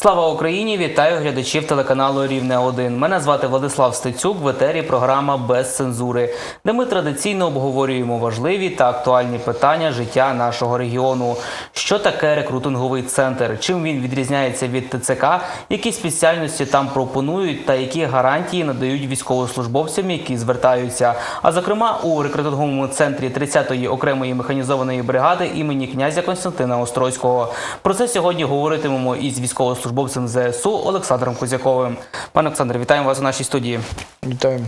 Слава Україні! Вітаю глядачів телеканалу Рівне 1 Мене звати Владислав Стецюк. В етері програма без цензури, де ми традиційно обговорюємо важливі та актуальні питання життя нашого регіону. Що таке рекрутинговий центр? Чим він відрізняється від ТЦК? Які спеціальності там пропонують, та які гарантії надають військовослужбовцям, які звертаються? А зокрема, у рекрутинговому центрі 30-ї окремої механізованої бригади імені князя Константина Острозького. Про це сьогодні говоритимемо із військовослужбовцем ЗСУ Олександром Кузяковим. Пане Олександре, вітаємо вас у нашій студії. Вітаю.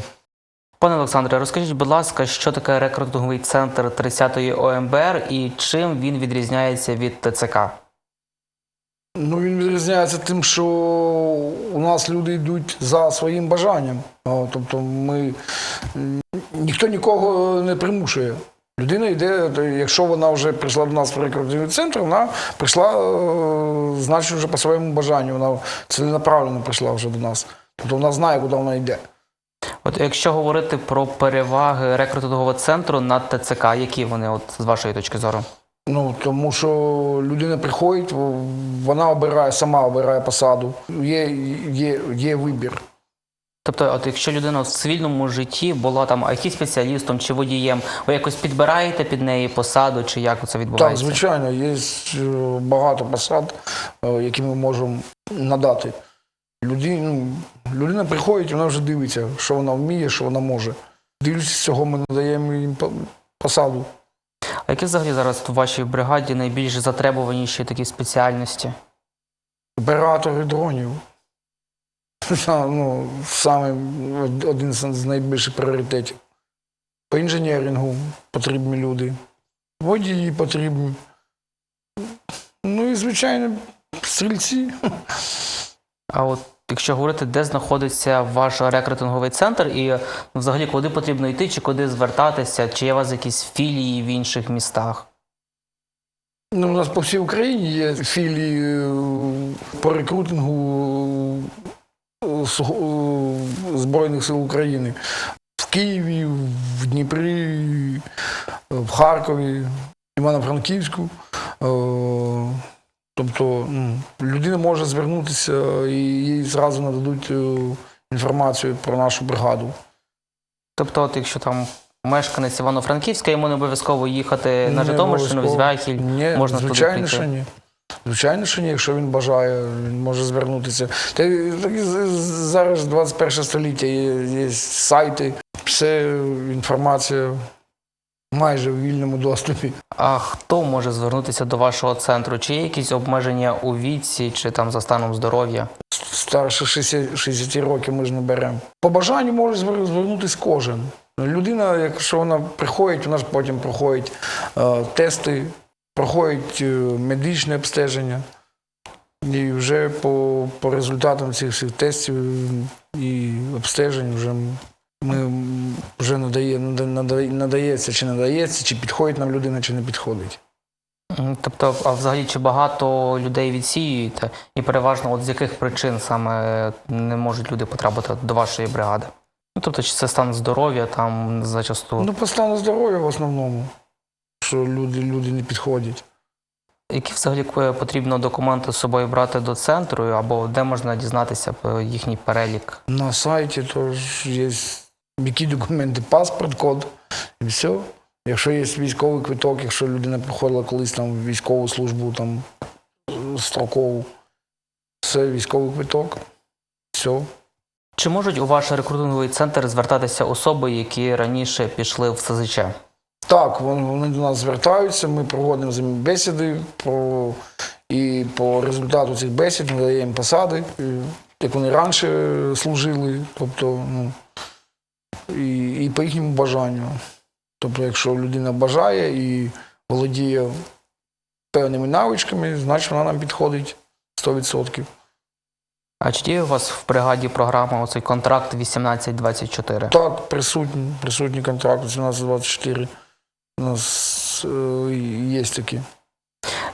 Пане Олександре, розкажіть, будь ласка, що таке рекрутинговий центр 30-ї ОМБР і чим він відрізняється від ТЦК? Ну, він відрізняється тим, що у нас люди йдуть за своїм бажанням. Тобто ми ніхто нікого не примушує. Людина йде, якщо вона вже прийшла до нас в рекрутинговий центр, вона прийшла, е, значить, вже по своєму бажанню. Вона ціленаправленно прийшла вже до нас. Тобто вона знає, куди вона йде. От якщо говорити про переваги рекрутингового центру над ТЦК, які вони, от з вашої точки зору? Ну, тому що людина приходить, вона обирає, сама обирає посаду. Є, є, є вибір. Тобто, от якщо людина в цивільному житті була там it спеціалістом чи водієм, ви якось підбираєте під неї посаду, чи як це відбувається? Так, звичайно, є е, багато посад, е, які ми можемо надати. Людині, ну, людина приходить, вона вже дивиться, що вона вміє, що вона може. Дивлячись цього, ми надаємо їм посаду. А які взагалі зараз в вашій бригаді найбільш затребуваніші такі спеціальності? Оператори дронів. Ну, саме один з найбільших пріоритетів. По інженерингу потрібні люди, водії потрібні. Ну і, звичайно, стрільці. А от якщо говорити, де знаходиться ваш рекрутинговий центр, і ну, взагалі куди потрібно йти, чи куди звертатися, чи є у вас якісь філії в інших містах? Ну, у нас по всій Україні є філії е, по рекрутингу Збройних сил України. В Києві, в Дніпрі, е, в Харкові, Івано-Франківську. Е, Тобто ну, людина може звернутися і їй зразу нададуть е, інформацію про нашу бригаду. Тобто, от якщо там мешканець Івано-Франківська, йому не обов'язково їхати на Не Житомирщину, в Ні, можна звичайно, туди що ні. Звичайно, що ні, якщо він бажає, він може звернутися. Та так зараз 21 століття є, є сайти, все інформація майже в вільному доступі. А хто може звернутися до вашого центру? Чи є якісь обмеження у віці, чи там за станом здоров'я? Старше 60, 60 років ми ж не беремо. По бажанню може звернутися кожен. Людина, якщо вона приходить, вона ж потім проходить е, тести, проходить е, медичне обстеження. І вже по, по результатам цих всіх тестів і обстежень вже ми вже надає, надає, надається, чи надається, чи підходить нам людина, чи не підходить. Тобто, а взагалі чи багато людей відсіюєте? І переважно, от з яких причин саме не можуть люди потрапити до вашої бригади? Ну, тобто, чи це стан здоров'я там зачасту? Ну, по стану здоров'я в основному, що люди, люди не підходять. Які взагалі потрібно документи з собою брати до центру, або де можна дізнатися про їхній перелік? На сайті теж є які документи, паспорт, код і все. Якщо є військовий квиток, якщо людина проходила колись там в військову службу там строкову, все, військовий квиток, все. Чи можуть у ваш рекрутинговий центр звертатися особи, які раніше пішли в СЗЧ? Так, вони, до нас звертаються, ми проводимо з ними бесіди про, і по результату цих бесід ми даємо посади, як вони раніше служили, тобто, ну, і, і по їхньому бажанню. Тобто, якщо людина бажає і володіє певними навичками, значить вона нам підходить 100%. А чи є у вас в бригаді програма оцей контракт 1824? Так, присутні, присутні контракти 1724. Нас е, є такі.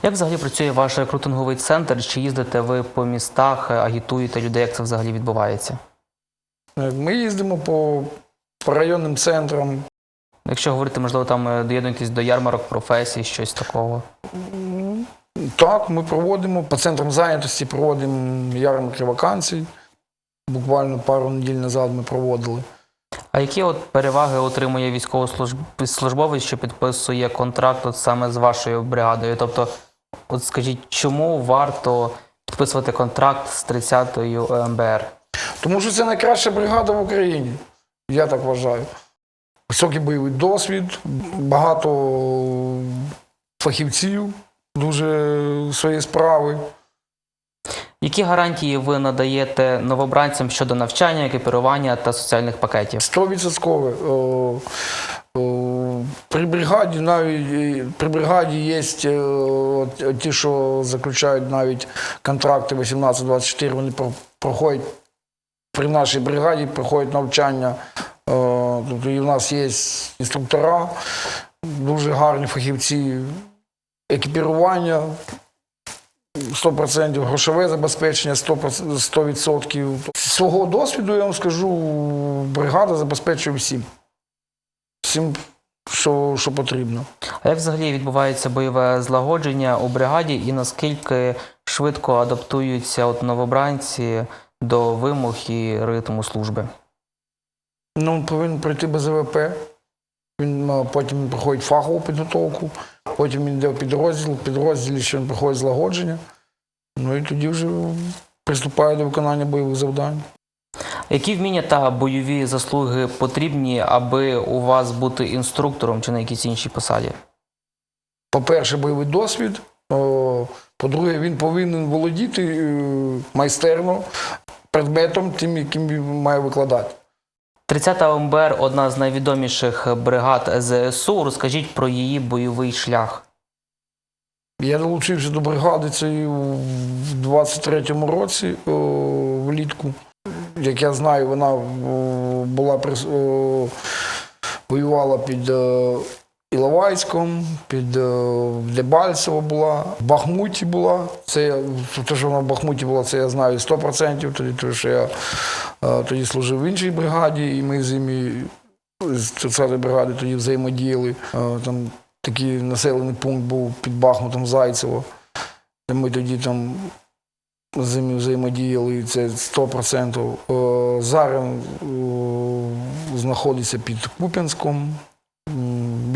Як взагалі працює ваш рекрутинговий центр? Чи їздите ви по містах, е, агітуєте людей? Як це взагалі відбувається? Е, Ми їздимо по, по районним центрам. Якщо говорити, можливо, там доєднуєтесь до ярмарок професій, щось такого. Так, ми проводимо по центрам зайнятості, проводимо ярмарки вакансій. Буквально пару неділь назад ми проводили. А які от переваги отримує військовослужбовець, що підписує контракт от саме з вашою бригадою? Тобто, от скажіть, чому варто підписувати контракт з 30-ю МБР? Тому що це найкраща бригада в Україні. Я так вважаю. Високий бойовий досвід, багато фахівців, дуже своєї справи. Які гарантії ви надаєте новобранцям щодо навчання, екіпірування та соціальних пакетів? 100%. О, о, При бригаді навіть е, при бригаді є е, ті, що заключають навіть контракти 18-24, вони проходять при нашій бригаді, проходять навчання. Тобто і в нас є інструктора, дуже гарні фахівці, екіпірування. 100% грошове забезпечення, 100%. 100%. Свого досвіду я вам скажу, бригада забезпечує всім. Всім, що, що потрібно. А як взагалі відбувається бойове злагодження у бригаді, і наскільки швидко адаптуються от новобранці до вимог і ритму служби? Ну, повинен пройти без ВП. Він потім проходить фахову підготовку, потім він йде в підрозділ, в підрозділі ще він проходить злагодження. Ну і тоді вже приступає до виконання бойових завдань. Які вміння та бойові заслуги потрібні, аби у вас бути інструктором чи на якійсь іншій посаді? По-перше, бойовий досвід. По-друге, він повинен володіти е, майстерно предметом, тим, яким він має викладати. 30-та МБР одна з найвідоміших бригад ЗСУ. Розкажіть про її бойовий шлях. Я долучився до бригади цієї в 23-му році влітку. Як я знаю, вона була воювала під е, Іловайськом, під е, Дебальцево була, в Бахмуті була. Це те, що вона в Бахмуті була, це я знаю 100%, тоді, тому що я е, тоді служив в іншій бригаді, і ми з ними з 30-ї бригади тоді взаємодіяли. Е, Там такий населений пункт був під Бахмутом Зайцево. Де Ми тоді там з ними взаємодіяли, і це 100%. Е, Зараз знаходиться під Куп'янськом,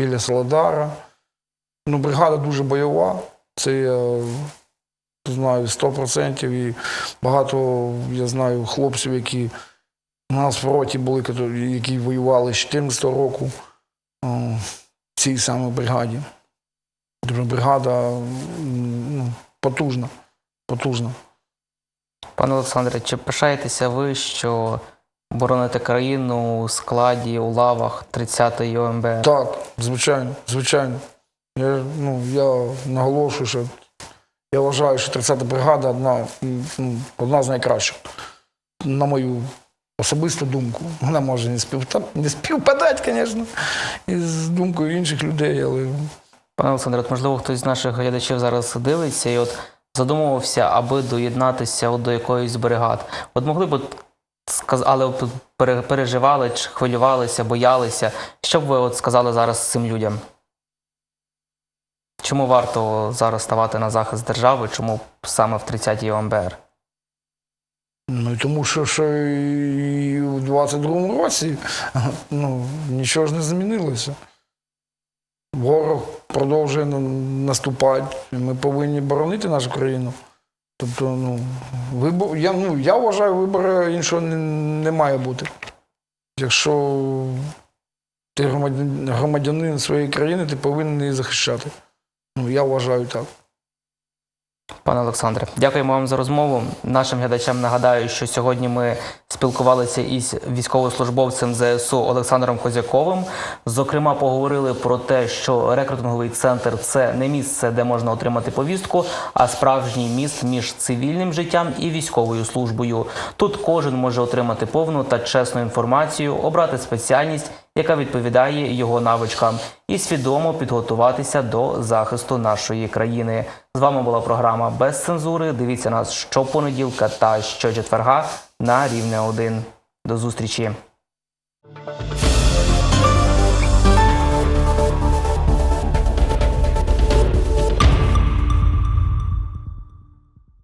біля Солодара. Ну, бригада дуже бойова. Це я знаю 100%. І багато я знаю хлопців, які у нас в роті були, які воювали з 14 року в цій самій бригаді. Тобто бригада ну, потужна. Потужна. Пане Олександре, чи пишаєтеся ви, що бороните країну у складі, у лавах 30-ї ОМБР? Так, звичайно, звичайно. Я, ну, я наголошую, що я вважаю, що 30-та бригада одна, ну, одна з найкращих. На мою особисту думку. Вона може не, співта... не співпадати, звісно, із думкою інших людей, але Пане Олександре, от можливо, хтось з наших глядачів зараз дивиться і от задумувався, аби доєднатися от до якоїсь бригад. От могли б от. Але переживали чи хвилювалися, боялися. Що б ви от сказали зараз цим людям? Чому варто зараз ставати на захист держави? Чому саме в 30-й ОМБР? Ну, тому що, що і у 22-му році ну, нічого ж не змінилося. Ворог продовжує наступати. Ми повинні боронити нашу країну. Тобто, ну, вибор, я, ну, я вважаю, вибору іншого не, не має бути. Якщо ти громадянин, своєї країни, ти повинен її захищати. Ну, я вважаю так. Пане Олександре, дякуємо вам за розмову. Нашим глядачам нагадаю, що сьогодні ми спілкувалися із військовослужбовцем ЗСУ Олександром Козяковим. Зокрема, поговорили про те, що рекрутинговий центр це не місце, де можна отримати повістку, а справжній міст між цивільним життям і військовою службою. Тут кожен може отримати повну та чесну інформацію, обрати спеціальність, яка відповідає його навичкам, і свідомо підготуватися до захисту нашої країни. З вами була програма без цензури. Дивіться нас щопонеділка та щочетверга на рівне 1. До зустрічі.